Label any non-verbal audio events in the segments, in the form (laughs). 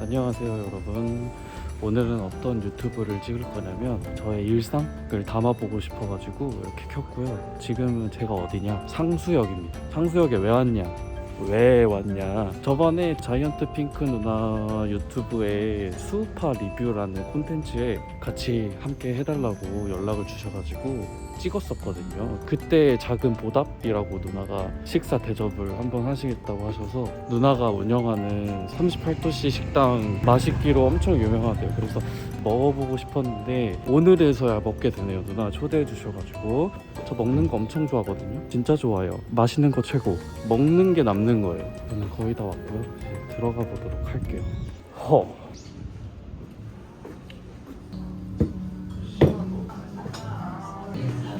안녕하세요 여러분. 오늘은 어떤 유튜브를 찍을 거냐면 저의 일상을 담아보고 싶어가지고 이렇게 켰고요. 지금은 제가 어디냐? 상수역입니다. 상수역에 왜 왔냐? 왜 왔냐? 저번에 자이언트 핑크 누나 유튜브에 수우파 리뷰라는 콘텐츠에 같이 함께 해달라고 연락을 주셔가지고 찍었었거든요. 그때 작은 보답이라고 누나가 식사 대접을 한번 하시겠다고 하셔서 누나가 운영하는 38도씨 식당 맛있기로 엄청 유명하대요. 그래서 먹어보고 싶었는데 오늘에서야 먹게 되네요. 누나 초대해 주셔가지고. 저 먹는 거 엄청 좋아하거든요. 진짜 좋아요. 맛있는 거 최고. 먹는 게 남는 거예요. 저는 거의 다 왔고요. 이제 들어가 보도록 할게요. 허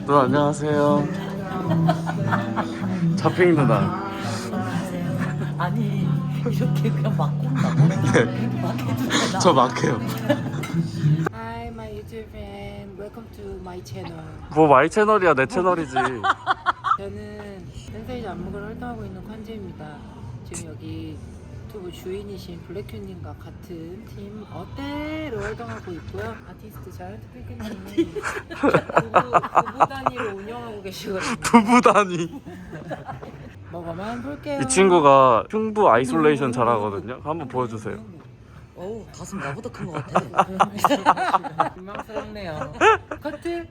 누나 안녕하세요 자핑 누나 아니 이렇게 그냥 막 온다고? 막 해도 되나? 저 막해요 Hi, my YouTube fan. Welcome to my channel. 뭐 마이 채널이야 내 채널이지 저는 센세이즈 안무를 활동하고 있는 관주입니다. 지금 여기 유튜브 주인이신 블랙큐님과 같은 팀 어때로 활동하고 있고요. 아티스트 자이언트 핑크님 부부, 부부 단위로 운영하고 계시거든요. 부부 단위 먹어만 볼게요. 이 친구가 흉부 아이솔레이션 잘하거든요 한번 보여주세요 어우 가슴 나보다 큰 것 같아 민망스럽네요. 커트.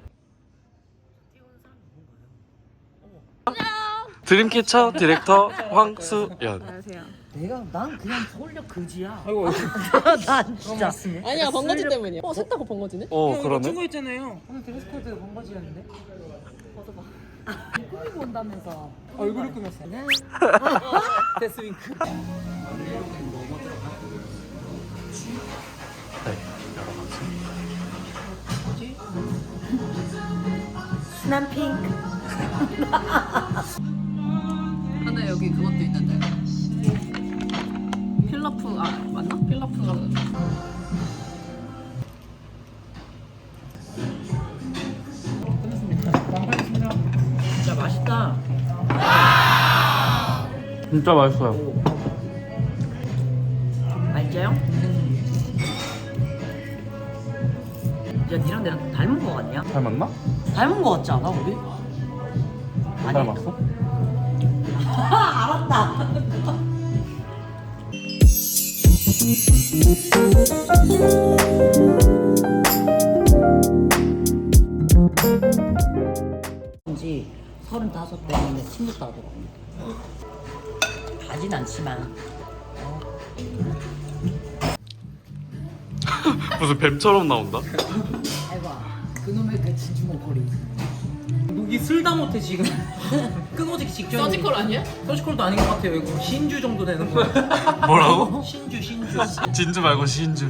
드림캐쳐 디렉터 황수연 안녕하세요. 내가 난 그냥 서울역 그지야 아이고. (laughs) 난 진짜 아니야 번거지 때문이야. 어 셋다고 번거지네? 어 그러네 친구 있잖아요. 오늘 드레스 코드 번거지였는데. 꾸미고 온다면서 얼굴을 꾸몄어요. 네. 데스윙크. 뭐지? 순한 핑크 근데 여기 그것도 있는데. 필라프 아 맞나? 필라프 진짜 맛있다 진짜 맛있어요 알죠요? 야 니랑 나랑 닮은 거 같냐? 닮았나? 닮은 거 같지 않아 우리? 안 닮았어? (laughs) 알았다 지 서른다섯 때문에 친구도 하더라고 가진 않지만. 무슨 뱀처럼 나온다? 해봐 그놈의 그 진주 목걸이 목이 쓸다 못해 지금 (laughs) 끊어지기 직전. 서지컬 아니야? 서지컬도 아닌 것 같아요. 이거 신주 정도 되는 거야. (laughs) 뭐라고? 신주 신주. 진주 말고 시인주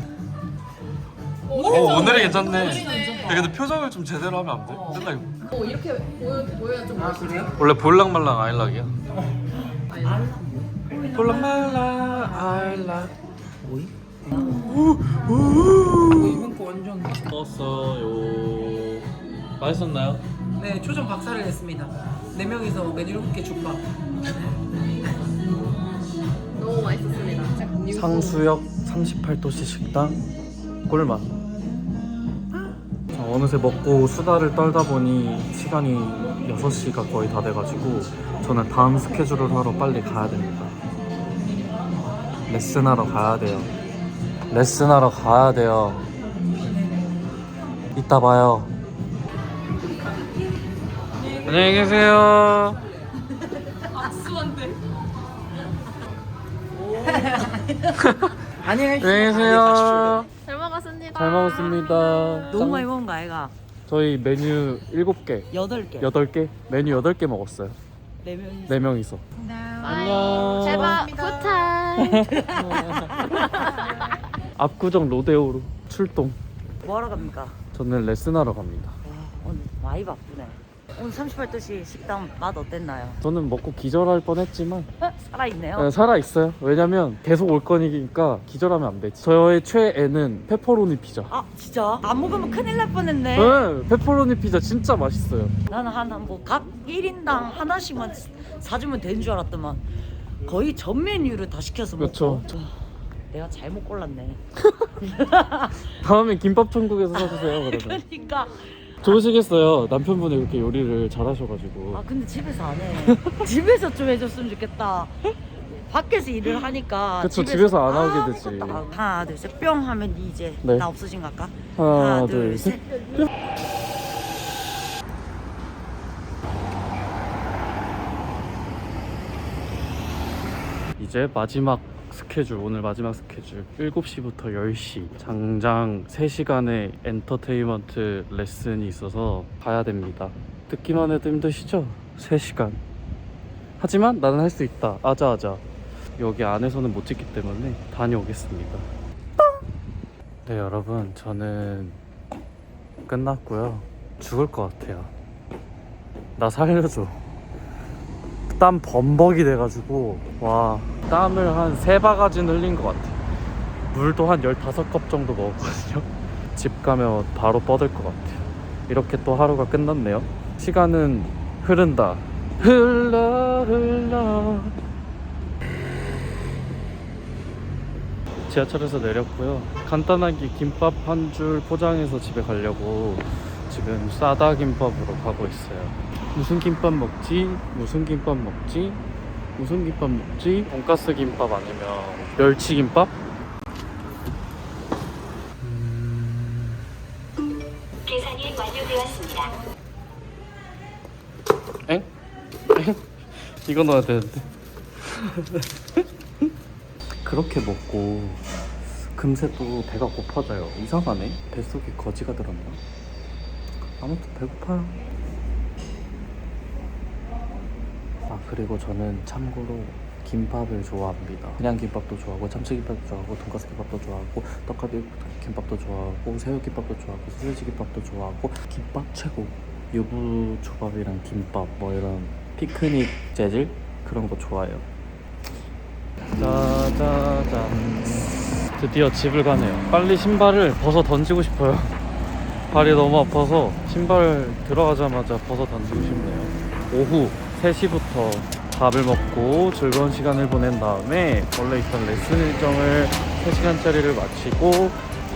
오, 어 오늘이 괜찮네. 야, 근데 표정을 좀 제대로 하면 안 돼? 맨날 이거. 어 이렇게 보여 보여야 좀 아. 그래요? 원래 볼랑말랑 아이락이야 아니, 볼랑말랑 아이락 뭐이? 이번 거 완전. 먹었어요 맛있었나요? 네 초점 박살을 냈습니다. 네 명이서 메뉴 7개 죽밥. 너무 맛있었습니다. 상수역 38도씨 식당 꿀맛 자, 어느새 먹고 수다를 떨다 보니 시간이 6시가 거의 다 돼가지고 저는 다음 스케줄을 하러 빨리 가야 됩니다 레슨하러 가야 돼요 레슨하러 가야 돼요 이따 봐요 안녕히 계세요 악수한데. 안녕히 계세요 잘 먹었습니다. 잘 먹었습니다 너무 많이 먹은 거 아이가? 저희 메뉴 7개, 여덟 개 8개? 메뉴 8개 먹었어요. 네 명이 4명이서. 안녕. 대박 굿타임. (laughs) 압구정 로데오로 출동. 뭐 하러 갑니까? 저는 레슨하러 갑니다. 와, 오늘 많이 바쁘네 오늘 38도시 식당 맛 어땠나요? 저는 먹고 기절할 뻔했지만 (laughs) 살아있네요 네, 살아있어요. 왜냐면 계속 올 거니까 기절하면 안 되지. 저의 최애는 페퍼로니 피자. 아 진짜? 안 먹으면 큰일 날 뻔했네 네, 페퍼로니 피자 진짜 맛있어요. 나는 한뭐각 1인당 하나씩만 사주면 되는 줄 알았더만 거의 전 메뉴를 다 시켜서 먹고 그렇죠. 와, 내가 잘못 골랐네. (laughs) 다음에 김밥 천국에서 사주세요 그러면 그러니까 좋으시겠어요 남편분이 그렇게 요리를 잘하셔가지고 아 근데 집에서 안 해. (laughs) 집에서 좀 해줬으면 좋겠다. 밖에서 일을 하니까 그쵸, 집에서 안 하게 되지. 아무것도 안- 하나 둘 셋 뿅 하면 니 이제 네. 나 없어진 거 할까? 하나, 둘, 둘, 셋. 이제 마지막 스케줄, 오늘 마지막 스케줄. 7시부터 10시. 장장 3시간의 엔터테인먼트 레슨이 있어서 가야 됩니다. 듣기만 해도 힘드시죠? 3시간. 하지만 나는 할 수 있다. 아자아자. 여기 안에서는 못 찍기 때문에 다녀오겠습니다. 네 여러분. 저는 끝났고요. 죽을 것 같아요. 나 살려줘. 땀 범벅이 돼가지고 와 땀을 한 세 바가지는 흘린 것 같아 물도 한 15컵 정도 먹었거든요 (laughs) 집 가면 바로 뻗을 것 같아요 이렇게 또 하루가 끝났네요 시간은 흐른다 흘러 흘러 지하철에서 내렸고요. 간단하게 김밥 한 줄 포장해서 집에 가려고 지금 싸다 김밥으로 가고 있어요. 무슨 김밥 먹지? 무슨 김밥 먹지? 무슨 김밥 먹지? 돈가스 김밥 아니면 멸치 김밥? 계산이 완료되었습니다. 엥? 엥? 이거 넣어야 되는데. (laughs) 그렇게 먹고 금세 또 배가 고파져요. 이상하네. 뱃속에 거지가 들었나? 아무튼 배고파요. 아 그리고 저는 참고로 김밥을 좋아합니다. 그냥 김밥도 좋아하고 참치김밥도 좋아하고 돈가스 김밥도 좋아하고 떡갈비 김밥도 좋아하고 새우김밥도 좋아하고 소세지 김밥도 좋아하고 김밥 최고. 유부 초밥이랑 김밥 뭐 이런 피크닉 재질 그런 거 좋아해요. 짜자잔. 드디어 집을 가네요. 빨리 신발을 벗어 던지고 싶어요. 발이 너무 아파서 신발 들어가자마자 벗어 던지고 싶네요. 오후 3시부터 밥을 먹고 즐거운 시간을 보낸 다음에 원래 있던 레슨 일정을 3시간짜리를 마치고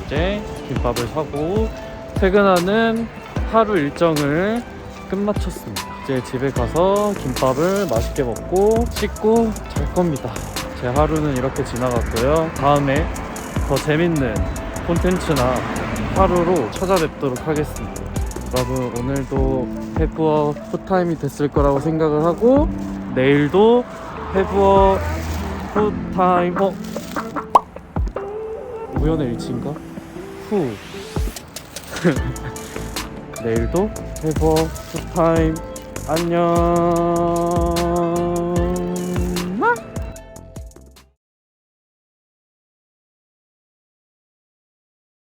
이제 김밥을 사고 퇴근하는 하루 일정을 끝마쳤습니다. 이제 집에 가서 김밥을 맛있게 먹고 씻고 잘 겁니다. 제 하루는 이렇게 지나갔고요. 다음에 더 재밌는 콘텐츠나 하루로 찾아뵙도록 하겠습니다. 여러분 오늘도 페브어 푸타임이 됐을 거라고 생각을 하고 내일도 페브어 푸타임 어? 우연의 일치인가? 후 (laughs) 내일도 페브어 푸타임 안녕